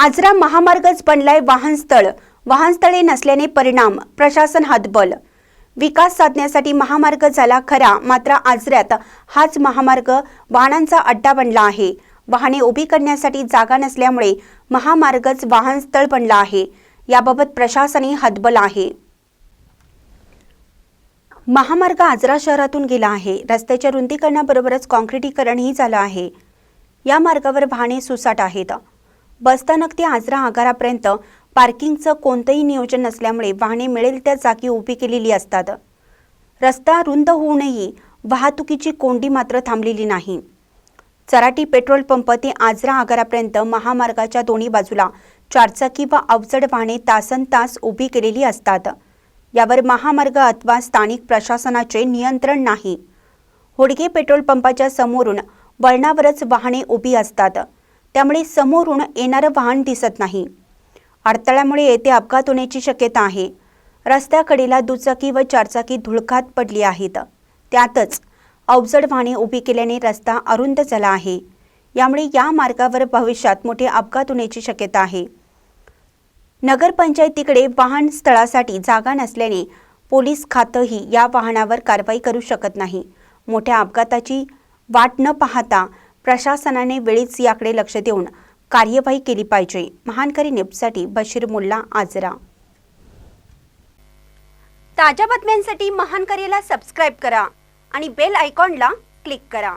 आजरा महामार्गच बनलाय वाहनस्थळ. वाहनस्थळे नसल्याने परिणाम प्रशासन हातबल. विकास साधण्यासाठी महामार्ग झाला खरा मात्र आजऱ्यात हाच महामार्ग वाहनांचा अड्डा बनला आहे. वाहने उभी करण्यासाठी जागा नसल्यामुळे महामार्गच वाहनस्थळ बनला आहे. याबाबत प्रशासनही हतबल आहे. महामार्ग आजरा शहरातून गेला आहे. रस्त्याच्या रुंदीकरणाबरोबरच काँक्रिटीकरणही झालं आहे. या मार्गावर वाहने सुसाट आहेत. बसस्थानक ते आजरा आगारापर्यंत पार्किंगचं कोणतंही नियोजन नसल्यामुळे वाहने मिळेल त्या जागी उभी केलेली असतात. रस्ता रुंद होऊनही वाहतुकीची कोंडी मात्र थांबलेली नाही. चराटी पेट्रोल पंप ते आजरा आगारापर्यंत महामार्गाच्या दोन्ही बाजूला चारचाकी व अवजड वाहने तासन तास उभी केलेली असतात. यावर महामार्ग अथवा स्थानिक प्रशासनाचे नियंत्रण नाही. होडगे पेट्रोल पंपाच्या समोरून वळणावरच वाहने उभी असतात. त्यामुळे समोरून येणारं वाहन दिसत नाही. अडथळ्यामुळे येथे अपघात होण्याची शक्यता आहे. रस्त्याकडेला दुचाकी व चारचाकी धुळकात पडली आहेत. त्यातच अवजड वाहने उभी केल्याने रस्ता अरुंद झाला आहे. यामुळे या मार्गावर भविष्यात मोठे अपघात होण्याची शक्यता आहे. नगरपंचायतीकडे वाहन स्थळासाठी जागा नसल्याने पोलीस खातंही या वाहनावर कारवाई करू शकत नाही. मोठ्या अपघाताची वाट न पाहता प्रशासनाने वेळीच याकडे लक्ष देऊन कार्यवाही केली पाहिजे. महानकरी नेपसाठी बशीर मुल्ला आजरा. ताज्या बातम्यांसाठी महानकरीला सबस्क्राईब करा आणि बेल आयकॉनला क्लिक करा.